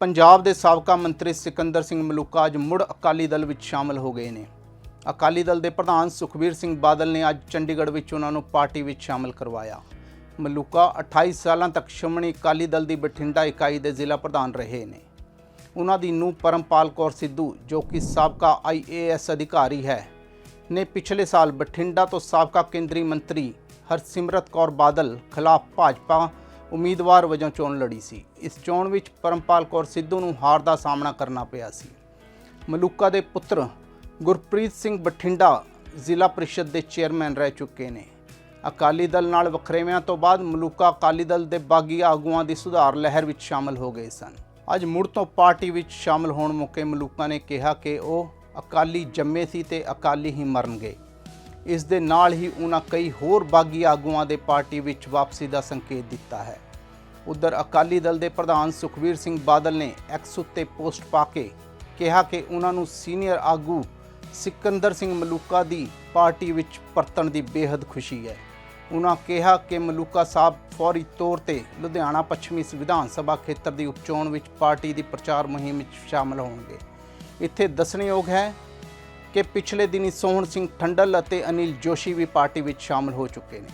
ਪੰਜਾਬ ਦੇ ਸਾਬਕਾ ਮੰਤਰੀ ਸਿਕੰਦਰ ਸਿੰਘ ਮਲੂਕਾ ਅੱਜ ਮੁੜ ਅਕਾਲੀ ਦਲ ਵਿੱਚ ਸ਼ਾਮਲ ਹੋ ਗਏ ਨੇ। ਅਕਾਲੀ ਦਲ ਦੇ ਪ੍ਰਧਾਨ ਸੁਖਬੀਰ ਸਿੰਘ ਬਾਦਲ ਨੇ ਅੱਜ ਚੰਡੀਗੜ੍ਹ ਵਿੱਚ ਉਹਨਾਂ ਨੂੰ ਪਾਰਟੀ ਵਿੱਚ ਸ਼ਾਮਲ ਕਰਵਾਇਆ। ਮਲੂਕਾ 28 ਸਾਲਾਂ ਤੱਕ ਸ਼੍ਰੋਮਣੀ ਅਕਾਲੀ ਦਲ ਦੀ ਬਠਿੰਡਾ ਇਕਾਈ ਦੇ ਜ਼ਿਲ੍ਹਾ ਪ੍ਰਧਾਨ ਰਹੇ ਨੇ। ਉਹਨਾਂ ਦੀ ਨੂੰਹ ਪਰਮਪਾਲ ਕੌਰ ਸਿੱਧੂ, ਜੋ ਕਿ ਸਾਬਕਾ ਆਈਏਐਸ ਅਧਿਕਾਰੀ ਹੈ, ਨੇ ਪਿਛਲੇ ਸਾਲ ਬਠਿੰਡਾ ਤੋਂ ਸਾਬਕਾ ਕੇਂਦਰੀ ਮੰਤਰੀ ਹਰਸਿਮਰਤ ਕੌਰ ਬਾਦਲ ਖਿਲਾਫ ਭਾਜਪਾ ਉਮੀਦਵਾਰ ਵਜੋਂ ਚੋਣ ਲੜੀ ਸੀ। ਇਸ ਚੋਣ ਵਿੱਚ ਪਰਮਪਾਲ ਕੌਰ ਸਿੱਧੂ ਨੂੰ ਹਾਰ ਦਾ ਸਾਹਮਣਾ ਕਰਨਾ ਪਿਆ ਸੀ। ਮਲੂਕਾ ਦੇ ਪੁੱਤਰ ਗੁਰਪ੍ਰੀਤ ਸਿੰਘ ਬਠਿੰਡਾ ਜ਼ਿਲ੍ਹਾ ਪ੍ਰੀਸ਼ਦ ਦੇ ਚੇਅਰਮੈਨ ਰਹਿ ਚੁੱਕੇ ਨੇ। ਅਕਾਲੀ ਦਲ ਨਾਲ ਵਖਰੇਵਿਆਂ ਤੋਂ ਬਾਅਦ ਮਲੂਕਾ ਅਕਾਲੀ ਦਲ ਦੇ ਬਾਗੀ ਆਗੂਆਂ ਦੀ ਸੁਧਾਰ ਲਹਿਰ ਵਿੱਚ ਸ਼ਾਮਲ ਹੋ ਗਏ ਸਨ। ਅੱਜ ਮੁੜ ਤੋਂ ਪਾਰਟੀ ਵਿੱਚ ਸ਼ਾਮਲ ਹੋਣ ਮੌਕੇ ਮਲੂਕਾ ਨੇ ਕਿਹਾ ਕਿ ਉਹ ਅਕਾਲੀ ਜੰਮੇ ਸੀ ਤੇ ਅਕਾਲੀ ਹੀ ਮਰਨਗੇ। ਇਸ ਦੇ ਨਾਲ ਹੀ ਉਹਨਾਂ ਕਈ ਹੋਰ ਬਾਗੀ ਆਗੂਆਂ ਦੇ ਪਾਰਟੀ ਵਿੱਚ ਵਾਪਸੀ ਦਾ ਸੰਕੇਤ ਦਿੱਤਾ ਹੈ। ਉਧਰ ਅਕਾਲੀ ਦਲ ਦੇ ਪ੍ਰਧਾਨ ਸੁਖਬੀਰ ਸਿੰਘ ਬਾਦਲ ਨੇ ਐਕਸ ਉੱਤੇ ਪੋਸਟ ਪਾ ਕੇ ਕਿਹਾ ਕਿ ਉਹਨਾਂ ਨੂੰ ਸੀਨੀਅਰ ਆਗੂ ਸਿਕੰਦਰ ਸਿੰਘ ਮਲੂਕਾ ਦੀ ਪਾਰਟੀ ਵਿੱਚ ਪਰਤਣ ਦੀ ਬੇहद ਖੁਸ਼ੀ ਹੈ। ਉਹਨਾਂ ਕਿਹਾ ਕਿ ਮਲੂਕਾ ਸਾਹਿਬ ਫੌਰੀ ਤੌਰ ਤੇ ਲੁਧਿਆਣਾ ਪੱਛਮੀ ਵਿਧਾਨ ਸਭਾ ਖੇਤਰ ਦੀ ਉਪਚੋਣ ਵਿੱਚ ਪਾਰਟੀ ਦੀ ਪ੍ਰਚਾਰ ਮੁਹਿੰਮ ਵਿੱਚ ਸ਼ਾਮਲ ਹੋਣਗੇ। ਇੱਥੇ ਦੱਸਣਯੋਗ ਹੈ ਕਿ ਪਿਛਲੇ ਦਿਨੀ ਸੋਹਣ ਸਿੰਘ ਠੰਡਲ ਅਤੇ ਅਨਿਲ ਜੋਸ਼ੀ ਵੀ ਪਾਰਟੀ ਵਿੱਚ ਸ਼ਾਮਲ ਹੋ ਚੁੱਕੇ ਨੇ।